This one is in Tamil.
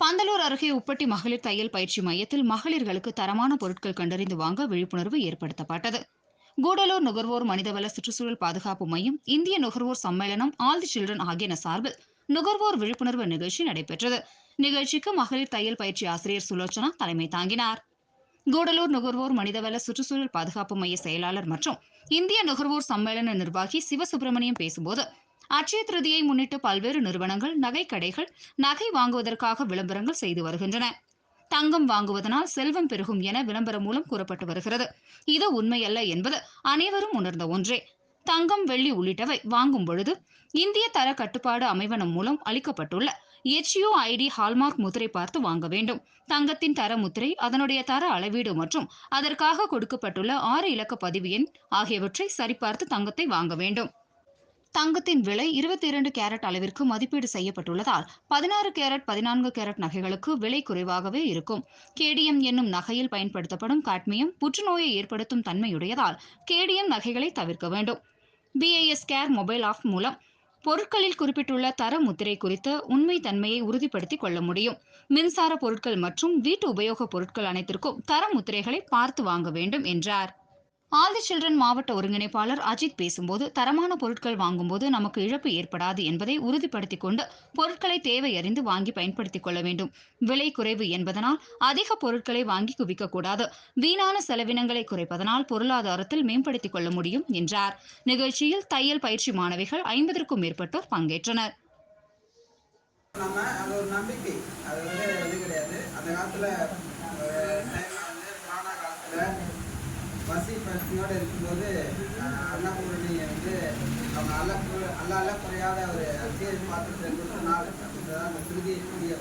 பந்தலூர் அருகே உப்பட்டி மகளிர் தையல் பயிற்சி மையத்தில் மகளிர்களுக்கு தரமான பொருட்கள் கண்டறிந்து வாங்க விழிப்புணர்வு ஏற்படுத்தப்பட்டது. கூடலூர் நுகர்வோர் மனிதவள சுற்றுச்சூழல் பாதுகாப்பு மையம் இந்திய நுகர்வோர் சம்மேளனம் ஆல் தி சில்ட்ரன் ஆகியன சார்பில் நுகர்வோர் விழிப்புணர்வு நிகழ்ச்சி நடைபெற்றது. நிகழ்ச்சிக்கு மகளிர் தையல் பயிற்சி ஆசிரியர் சுலோச்சனா தலைமை தாங்கினார். கூடலூர் நுகர்வோர் மனிதவள சுற்றுச்சூழல் பாதுகாப்பு மைய செயலாளர் மற்றும் இந்திய நுகர்வோர் சம்மேளன நிர்வாகி சிவசுப்பிரமணியம் பேசும்போது அச்சய திருதியை முன்னிட்டு பல்வேறு நிறுவனங்கள் நகை கடைகள் நகை வாங்குவதற்காக விளம்பரங்கள் செய்து வருகின்றன. தங்கம் வாங்குவதனால் செல்வம் பெருகும் என விளம்பரம் மூலம் கூறப்பட்டு வருகிறது. இது உண்மையல்ல என்பது அனைவரும் உணர்ந்த ஒன்றே. தங்கம் வெள்ளி உள்ளிட்டவை வாங்கும் பொழுது இந்திய தர கட்டுப்பாடு அமைவனம் மூலம் அளிக்கப்பட்டுள்ள எச்யூ ஐடி ஹால்மார்க் முத்திரை பார்த்து வாங்க வேண்டும். தங்கத்தின் தர முத்திரை அதனுடைய தர அளவீடு மற்றும் அதற்காக கொடுக்கப்பட்டுள்ள ஆறு இலக்க பதிவு எண் ஆகியவற்றை சரிபார்த்து தங்கத்தை வாங்க வேண்டும். தங்கத்தின் விலை இருபத்தி இரண்டு கேரட் அளவிற்கு மதிப்பீடு செய்யப்பட்டுள்ளதால் பதினாறு கேரட் பதினான்கு கேரட் நகைகளுக்கு விலை குறைவாகவே இருக்கும். கேடிஎம் என்னும் நகையில் பயன்படுத்தப்படும் காட்மியம் புற்றுநோயை ஏற்படுத்தும் தன்மையுடையதால் கேடிஎம் நகைகளை தவிர்க்க வேண்டும். பிஐஎஸ் கேர் மொபைல் ஆப் மூலம் பொருட்களில் குறிப்பிட்டுள்ள தர முத்திரை குறித்த உண்மை தன்மையை உறுதிப்படுத்திக் கொள்ள முடியும். மின்சார பொருட்கள் மற்றும் வீட்டு உபயோகப் பொருட்கள் அனைத்திற்கும் தர முத்திரைகளை பார்த்து வாங்க வேண்டும் என்றார். ஆல் தி சில்ட்ரன் மாவட்ட ஒருங்கிணைப்பாளர் அஜித் பேசும்போது தரமான பொருட்கள் வாங்கும்போது நமக்கு இழப்பு ஏற்படாது என்பதை உறுதிப்படுத்திக் கொண்டு பொருட்களை தேவை அறிந்து வாங்கி பயன்படுத்திக் கொள்ள வேண்டும். விலை குறைவு என்பதனால் அதிக பொருட்களை வாங்கி குவிக்கக்கூடாது வீணான செலவினங்களை குறைப்பதனால் பொருளாதாரத்தில் மேம்படுத்திக் கொள்ள முடியும் என்றார். நிகழ்ச்சியில் தையல் பயிற்சி மாணவிகள் ஐம்பதற்கும் மேற்பட்டோர் பங்கேற்றனர். நம்பிக்கை. அந்த பசி பசியோட இருக்கும்போது அஹ், அன்னபூரணி வந்து அவங்க அல்ல அல்ல அல்ல குறையாத ஒரு அரிசியை பாத்திரத்தை கொடுத்த நாள் அப்படின்றத அந்த திருதியை கூடிய